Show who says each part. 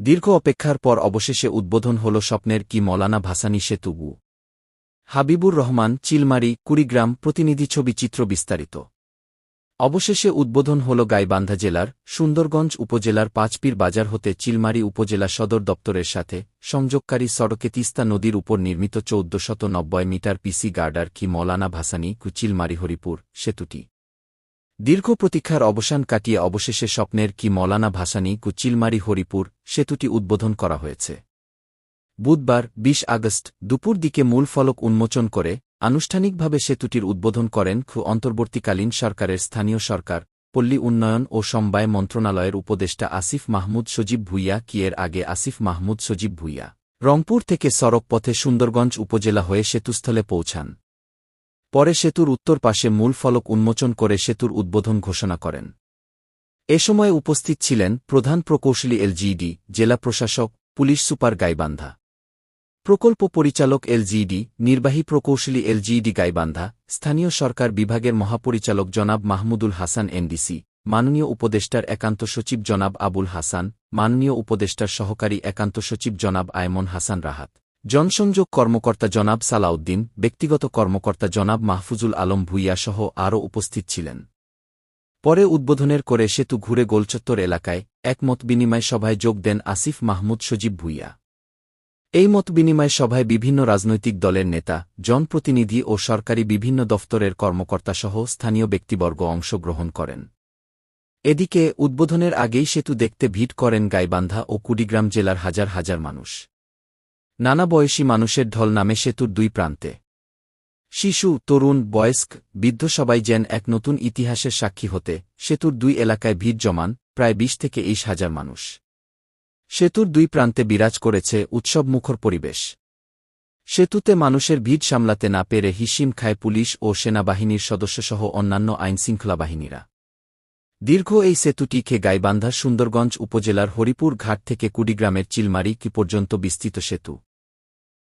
Speaker 1: দীর্ঘ অপেক্ষার পর অবশেষে উদ্বোধন হল স্বপ্নের কি মলানা ভাসানী সেতুবু হাবিবুর রহমান, চিলমারি, কুড়িগ্রাম প্রতিনিধি ছবি চিত্র বিস্তারিত। অবশেষে উদ্বোধন হল গাইবান্ধা জেলার সুন্দরগঞ্জ উপজেলার পাঁচপীর বাজার হতে চিলমারি উপজেলা সদর দপ্তরের সাথে সংযোগকারী সড়কে তিস্তা নদীর উপর নির্মিত চৌদ্দশত নব্বই মিটার পিসি গার্ডার কি মলানা ভাসানী কুচিলমারি হরিপুর সেতুটি। দীর্ঘ প্রতীক্ষার অবসান কাটিয়ে অবশেষে স্বপ্নের কি মলানা ভাসানী কুচিলমারি হরিপুর সেতুটি উদ্বোধন করা হয়েছে। বুধবার ২০ আগস্ট, দুপুর দিকে মূল ফলক উন্মোচন করে আনুষ্ঠানিকভাবে সেতুটির উদ্বোধন করেন খু অন্তর্বর্তীকালীন সরকারের স্থানীয় সরকার, পল্লী উন্নয়ন ও সমবায় মন্ত্রণালয়ের উপদেষ্টা আসিফ মাহমুদ সজীব ভুইয়া কি এর আগে আসিফ মাহমুদ সজীব ভুইয়া। রংপুর থেকে সড়ক পথে সুন্দরগঞ্জ উপজেলা হয়ে সেতুস্থলে পৌঁছান। পরে সেতুর উত্তর পাশে মূল ফলক উন্মোচন করে সেতুর উদ্বোধন ঘোষণা করেন। এ সময় উপস্থিত ছিলেন প্রধান প্রকৌশলী এলজিইডি জেলা প্রশাসক, পুলিশ সুপার গাইবান্ধা। প্রকল্প পরিচালক এলজিইডি নির্বাহী প্রকৌশলী এলজিইডি গাইবান্ধা, স্থানীয় সরকার বিভাগের মহাপরিচালক জনাব মাহমুদুল হাসান এনডিসি, মাননীয় উপদেষ্টার একান্ত সচিব জনাব আবুল হাসান, মাননীয় উপদেষ্টার সহকারী একান্ত সচিব জনাব আয়মন হাসান রাহাত। জনসংযোগ কর্মকর্তা জনাব সালাউদ্দিন, ব্যক্তিগত কর্মকর্তা জনাব মাহফুজুল আলম ভুইয়া সহ আরও উপস্থিত ছিলেন। পরে উদ্বোধনের করে সেতু ঘুরে গোলচত্বর এলাকায় এক মত বিনিময় সভায় যোগ দেন আসিফ মাহমুদ সজীব ভুইয়া। এই মত বিনিময় সভায় বিভিন্ন রাজনৈতিক দলের নেতা, জনপ্রতিনিধি ও সরকারি বিভিন্ন দফতরের কর্মকর্তাসহ স্থানীয় ব্যক্তিবর্গ অংশগ্রহণ করেন। এদিকে উদ্বোধনের আগেই সেতু দেখতে ভিড় করেন গাইবান্ধা ও কুড়িগ্রাম জেলার হাজার হাজার মানুষ। নানা বয়সী মানুষের ঢল নামে সেতুর দুই প্রান্তে। শিশু, তরুণ, বয়স্ক, বৃদ্ধ সবাই যেন এক নতুন ইতিহাসের সাক্ষী হতে, সেতুর দুই এলাকায় ভিড় জমান, প্রায় বিশ থেকে ইশ হাজার মানুষ। সেতুর দুই প্রান্তে বিরাজ করেছে উৎসবমুখর পরিবেশ। সেতুতে মানুষের ভিড় সামলাতে না পেরে হিসিম খায় পুলিশ ও সেনাবাহিনীর সদস্যসহ অন্যান্য আইনশৃঙ্খলা বাহিনীরা। দীর্ঘ এই সেতুটি সেতুটিকে গাইবান্ধার সুন্দরগঞ্জ উপজেলার হরিপুর ঘাট থেকে কুড়িগ্রামের চিলমারি কি পর্যন্ত বিস্তৃত সেতু।